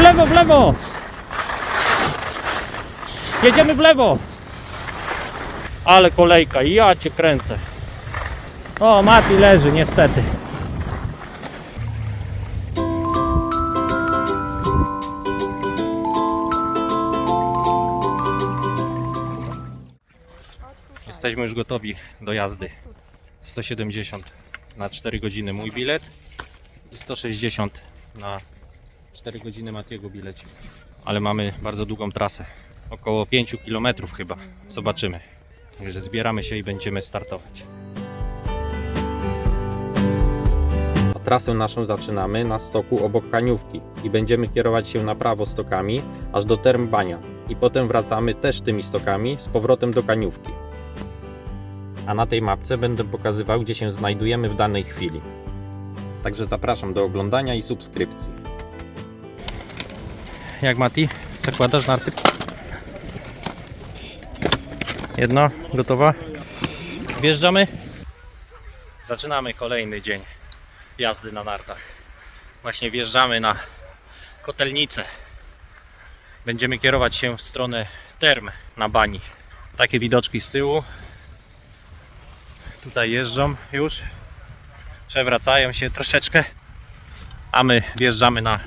w lewo, w lewo! Jedziemy w lewo! Ale kolejka, ja cię kręcę. O, Mati leży, niestety. Jesteśmy już gotowi do jazdy. 170 na 4 godziny mój bilet i 160 na 4 godziny Matiego bilecik. Ale mamy bardzo długą trasę. Około 5 km chyba. Zobaczymy. Także zbieramy się i będziemy startować. Trasę naszą zaczynamy na stoku obok Kaniówki i będziemy kierować się na prawo stokami aż do Term Bania i potem wracamy też tymi stokami z powrotem do Kaniówki. A na tej mapce będę pokazywał gdzie się znajdujemy w danej chwili. Także zapraszam do oglądania i subskrypcji. Jak Mati? Zakładasz narty? Jedno, gotowa? Wjeżdżamy? Zaczynamy kolejny dzień jazdy na nartach. Właśnie wjeżdżamy na kotelnicę. Będziemy kierować się w stronę term na bani. Takie widoczki z tyłu. Tutaj jeżdżą już. Przewracają się troszeczkę. A my wjeżdżamy na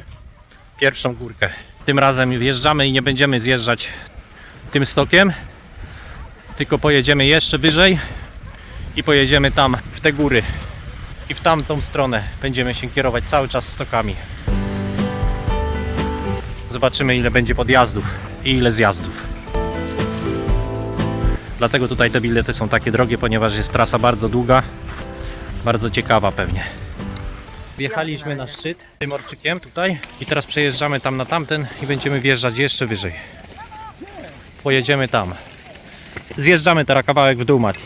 pierwszą górkę. Tym razem wjeżdżamy i nie będziemy zjeżdżać tym stokiem, tylko pojedziemy jeszcze wyżej i pojedziemy tam w te góry i w tamtą stronę będziemy się kierować cały czas stokami. Zobaczymy ile będzie podjazdów i ile zjazdów. Dlatego tutaj te bilety są takie drogie, ponieważ jest trasa bardzo długa, bardzo ciekawa pewnie. Wjechaliśmy na szczyt tym orczykiem tutaj i teraz przejeżdżamy tam na tamten i będziemy wjeżdżać jeszcze wyżej. Pojedziemy tam. Zjeżdżamy teraz kawałek w dół, Mati.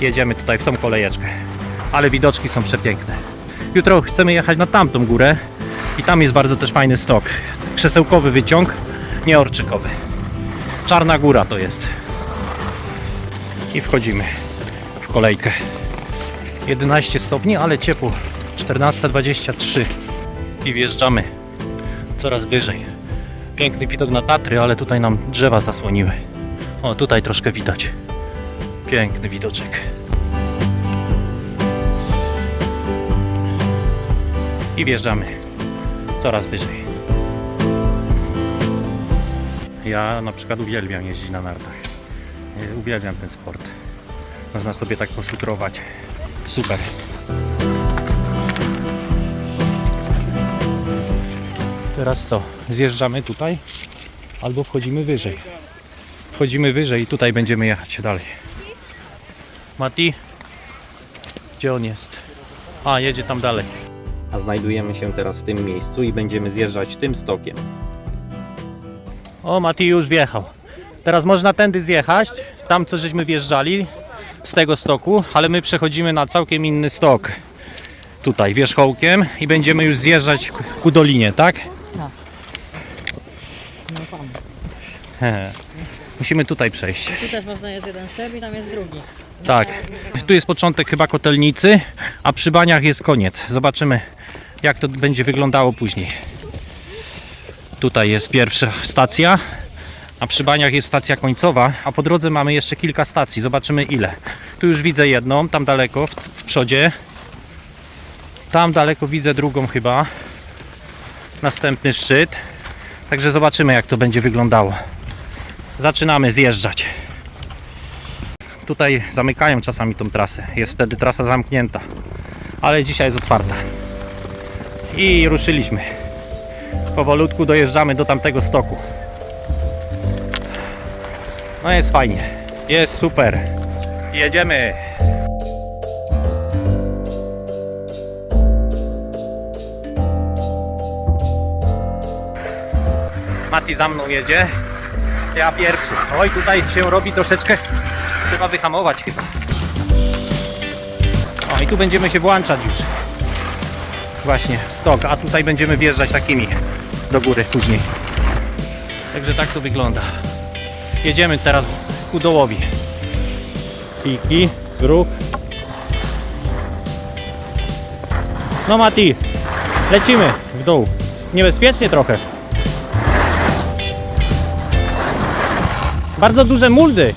Jedziemy tutaj w tą kolejeczkę. Ale widoczki są przepiękne. Jutro chcemy jechać na tamtą górę i tam jest bardzo też fajny stok. Krzesełkowy wyciąg, nie orczykowy. Czarna góra to jest. I wchodzimy w kolejkę. 11 stopni, ale ciepło. 14.23 i wjeżdżamy coraz wyżej. Piękny widok na Tatry, ale tutaj nam drzewa zasłoniły. O, tutaj troszkę widać. Piękny widoczek. I wjeżdżamy coraz wyżej. Ja na przykład uwielbiam jeździć na nartach. E, Uwielbiam ten sport. Można sobie tak poszutrować. Super. Teraz co? Zjeżdżamy tutaj albo wchodzimy wyżej. Wchodzimy wyżej i tutaj będziemy jechać dalej. Mati? Gdzie on jest? A, jedzie tam dalej. A znajdujemy się teraz w tym miejscu i będziemy zjeżdżać tym stokiem. O, Mati już wjechał. Teraz można tędy zjechać, tam co żeśmy wjeżdżali z tego stoku, ale my przechodzimy na całkiem inny stok. Tutaj wierzchołkiem i będziemy już zjeżdżać ku- ku dolinie, tak? He. Musimy tutaj przejść. Tu też można jest jeden szczep i tam jest drugi. Tak. Tu jest początek chyba kotelnicy, a przy baniach jest koniec. Zobaczymy jak to będzie wyglądało później. Tutaj jest pierwsza stacja, a przy baniach jest stacja końcowa, a po drodze mamy jeszcze kilka stacji. Zobaczymy ile. Tu już widzę jedną, tam daleko w, w przodzie. Tam daleko widzę drugą chyba. Następny szczyt. Także zobaczymy jak to będzie wyglądało. Zaczynamy zjeżdżać tutaj zamykają czasami tą trasę. Jest wtedy trasa zamknięta. Ale dzisiaj jest otwarta. I ruszyliśmy. Powolutku dojeżdżamy do tamtego stoku. No jest fajnie. Jest super. Jedziemy. Mati za mną jedzie. Ja pierwszy. Oj, tutaj się robi troszeczkę Trzeba wyhamować chyba. O i tu będziemy się włączać już. Właśnie stok, a tutaj będziemy wjeżdżać takimi do góry później. Także tak to wygląda. Jedziemy teraz ku dołowi. Piki, ruch. No Mati, Lecimy w dół. Niebezpiecznie trochę. Bardzo duże muldy.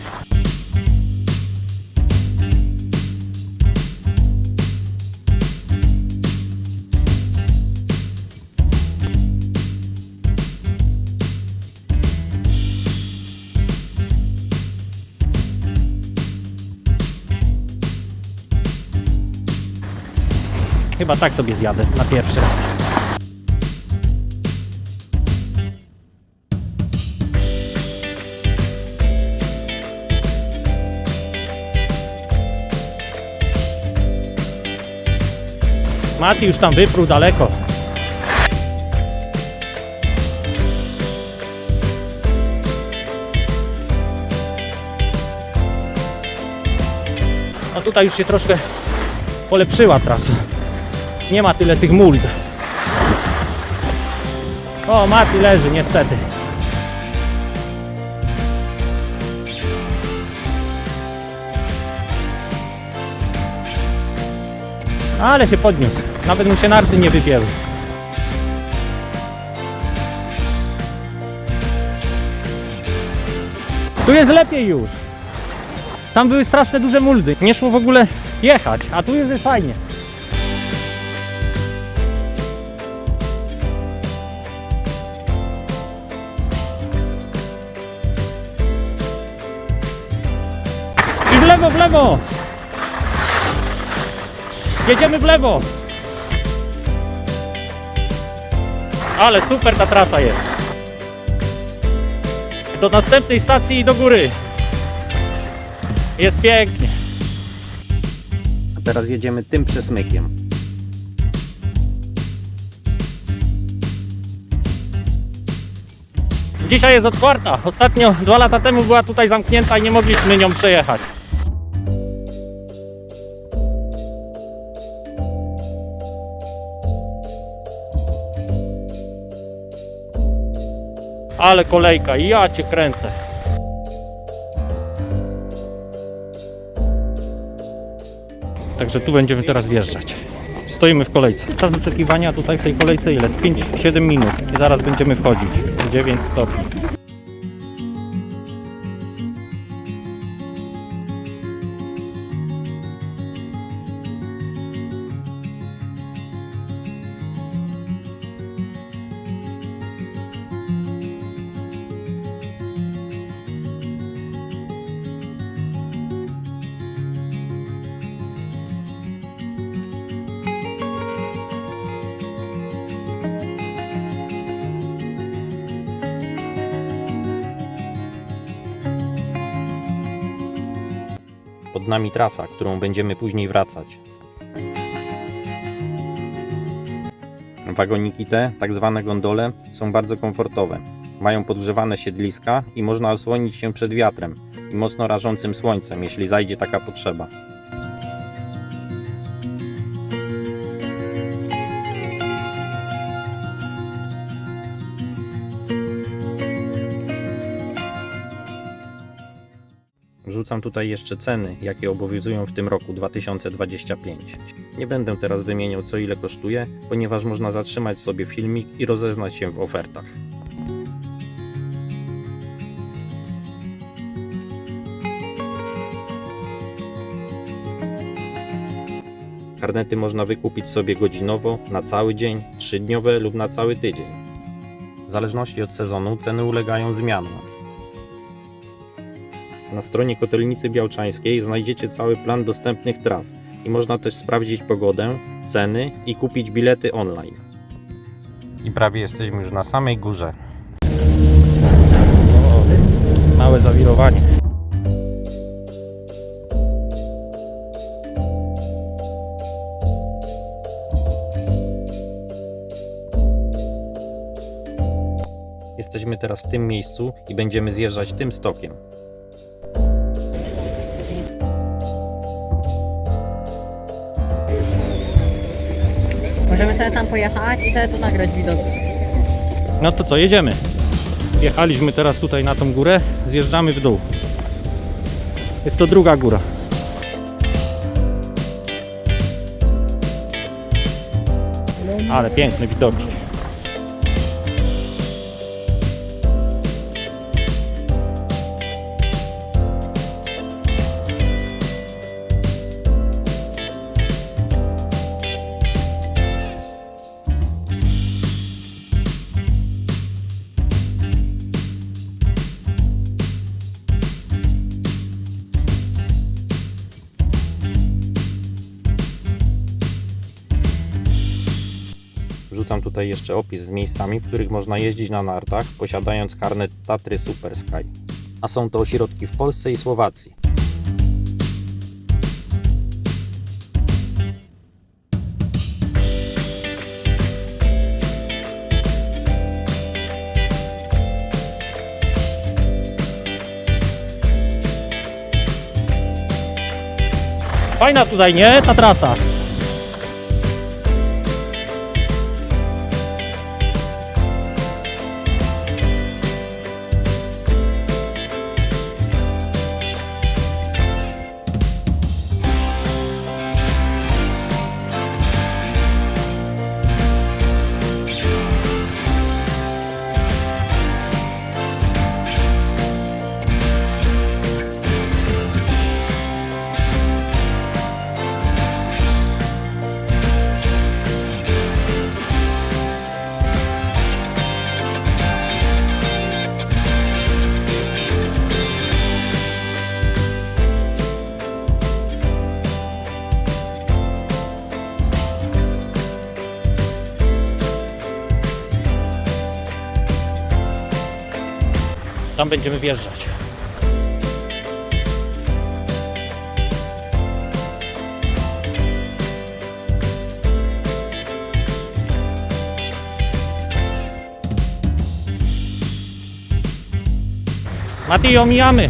Chyba tak sobie zjadę na pierwszy raz. Mati już tam wyprół daleko. A tutaj już się troszkę polepszyła trasa. Nie ma tyle tych muld. O, Mati leży niestety. Ale się podniósł. Nawet mu się narty nie wypięły. Tu jest lepiej już. Tam były straszne duże muldy. Nie szło w ogóle jechać, a tu już jest fajnie. Lewo, w lewo! Jedziemy w lewo! Ale super ta trasa jest. Do następnej stacji i do góry. Jest pięknie. A teraz jedziemy tym przesmykiem. Dzisiaj jest otwarta. Ostatnio dwa lata temu była tutaj zamknięta i nie mogliśmy nią przejechać. Ale kolejka, ja cię kręcę. Także tu będziemy teraz wjeżdżać. Stoimy w kolejce. Czas oczekiwania tutaj w tej kolejce ile? Z 5-7 minut. Zaraz będziemy wchodzić. 9 stopni. Pod nami trasa, którą będziemy później wracać. Wagoniki te, tak zwane gondole, są bardzo komfortowe. Mają podgrzewane siedliska i można osłonić się przed wiatrem i mocno rażącym słońcem, jeśli zajdzie taka potrzeba. Rzucam tutaj jeszcze ceny, jakie obowiązują w tym roku 2025. Nie będę teraz wymieniał co ile kosztuje, ponieważ można zatrzymać sobie filmik i rozeznać się w ofertach. Karnety można wykupić sobie godzinowo, na cały dzień, trzydniowe lub na cały tydzień. W zależności od sezonu ceny ulegają zmianom. Na stronie Kotelnicy Białczańskiej znajdziecie cały plan dostępnych tras i można też sprawdzić pogodę, ceny i kupić bilety online. I prawie jesteśmy już na samej górze. O, małe zawirowanie. Jesteśmy teraz w tym miejscu i będziemy zjeżdżać tym stokiem. Możemy sobie tam pojechać i sobie tu nagrać widok. No to co, jedziemy. Jechaliśmy teraz tutaj na tą górę, zjeżdżamy w dół. Jest to druga góra. Ale piękne widoki. Jeszcze opis z miejscami, w których można jeździć na nartach, posiadając karnet Tatry Super Sky. A są to ośrodki w Polsce i Słowacji. Fajna tutaj, nie? Ta trasa. Będziemy wjeżdżać. Mati, omijamy.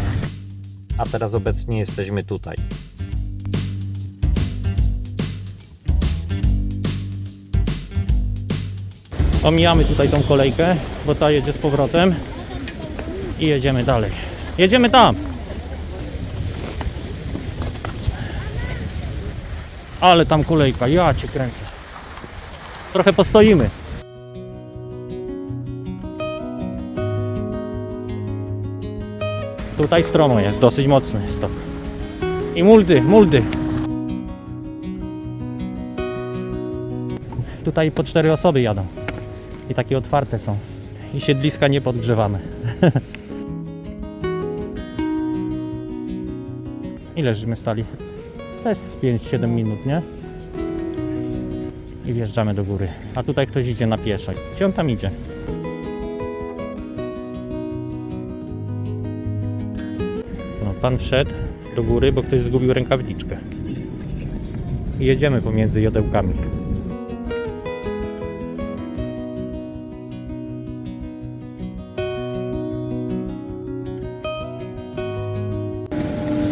A teraz obecnie jesteśmy tutaj. Omijamy tutaj tą kolejkę, bo ta jedzie z powrotem i jedziemy dalej. Jedziemy tam. Ale tam kolejka, ja cię kręcę. Trochę postoimy. Tutaj stromo jest, dosyć mocny stok. I muldy, muldy. Tutaj po cztery osoby jadą. I takie otwarte są. I siedliska niepodgrzewane. Ile żeśmy stali? Też z 5-7 minut, nie? I wjeżdżamy do góry. A tutaj ktoś idzie na pieszo. Gdzie on tam idzie? No, pan wszedł do góry, bo ktoś zgubił rękawiczkę. I jedziemy pomiędzy jodełkami.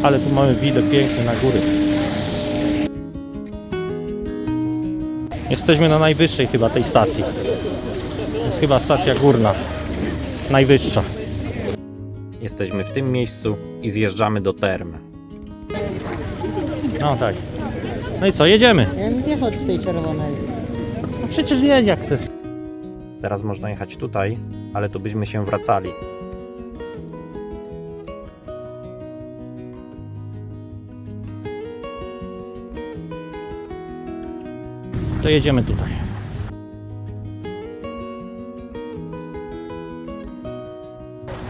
Ale tu mamy widok piękny na góry. Jesteśmy na najwyższej chyba tej stacji. To jest chyba stacja górna. Najwyższa. Jesteśmy w tym miejscu i zjeżdżamy do term. No tak. No i co, jedziemy. Ja nie zjechał z tej czerwonej. No przecież jedź jak chcesz. Teraz można jechać tutaj, ale to byśmy się wracali. To jedziemy tutaj.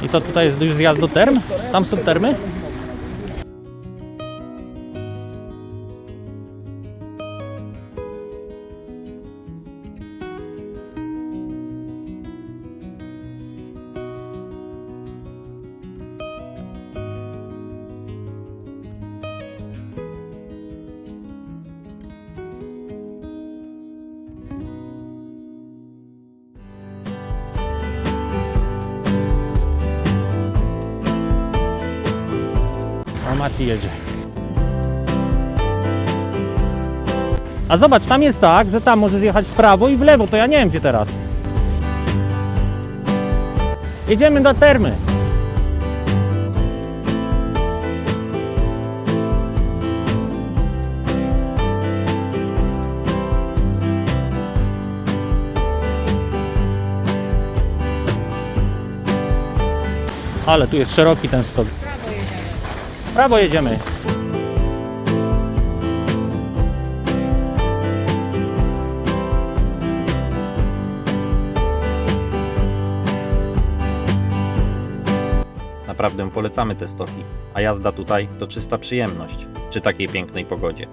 I co tutaj jest już zjazd do term? Tam są termy? taki jedzie. A zobacz, tam jest tak, że tam możesz jechać w prawo i w lewo, to ja nie wiem gdzie teraz. Jedziemy do termy. Ale tu jest szeroki ten stok. W prawo jedziemy. Naprawdę polecamy te stoki, a jazda tutaj to czysta przyjemność przy takiej pięknej pogodzie.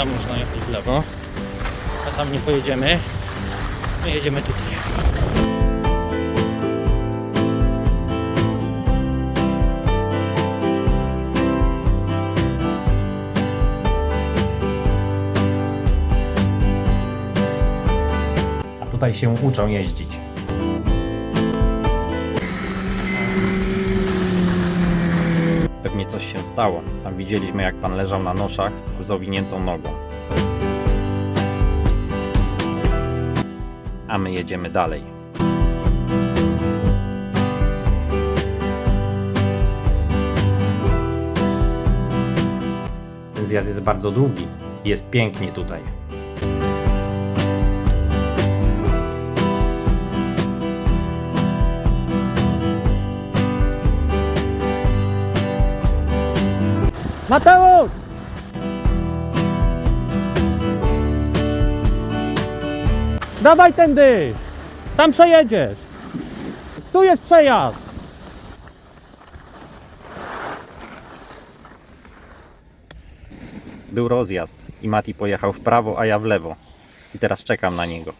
Tam można jechać w lewo. A tam nie pojedziemy. My jedziemy tutaj. A tutaj się uczą jeździć. Się stało. Tam widzieliśmy, jak pan leżał na noszach z owiniętą nogą. A my jedziemy dalej. Ten zjazd jest bardzo długi. Jest pięknie tutaj. Mateusz! Dawaj tędy! Tam przejedziesz! Tu jest przejazd! Był rozjazd i Mati pojechał w prawo, a ja w lewo. I teraz czekam na niego.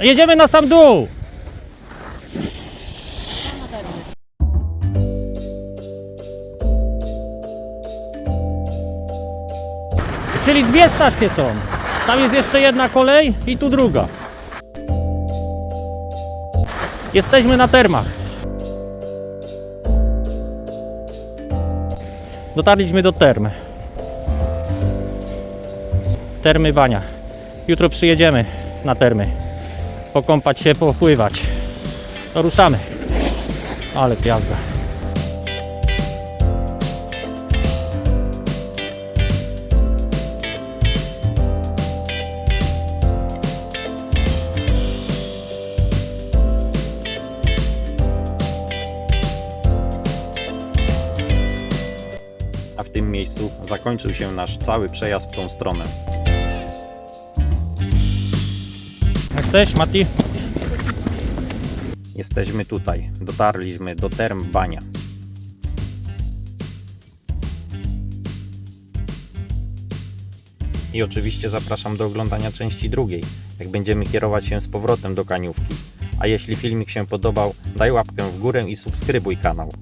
Jedziemy na sam dół! Czyli dwie stacje są. Tam jest jeszcze jedna kolej i tu druga. Jesteśmy na termach. Dotarliśmy do term. Termy Bania. Jutro przyjedziemy na termy pokąpać się, popływać. To ruszamy. Ale jazda. Zakończył się nasz cały przejazd w tą stronę. Jesteś, Mati? Jesteśmy tutaj. Dotarliśmy do term Bania. I oczywiście zapraszam do oglądania części drugiej, jak będziemy kierować się z powrotem do Kaniówki. A jeśli filmik się podobał, daj łapkę w górę i subskrybuj kanał.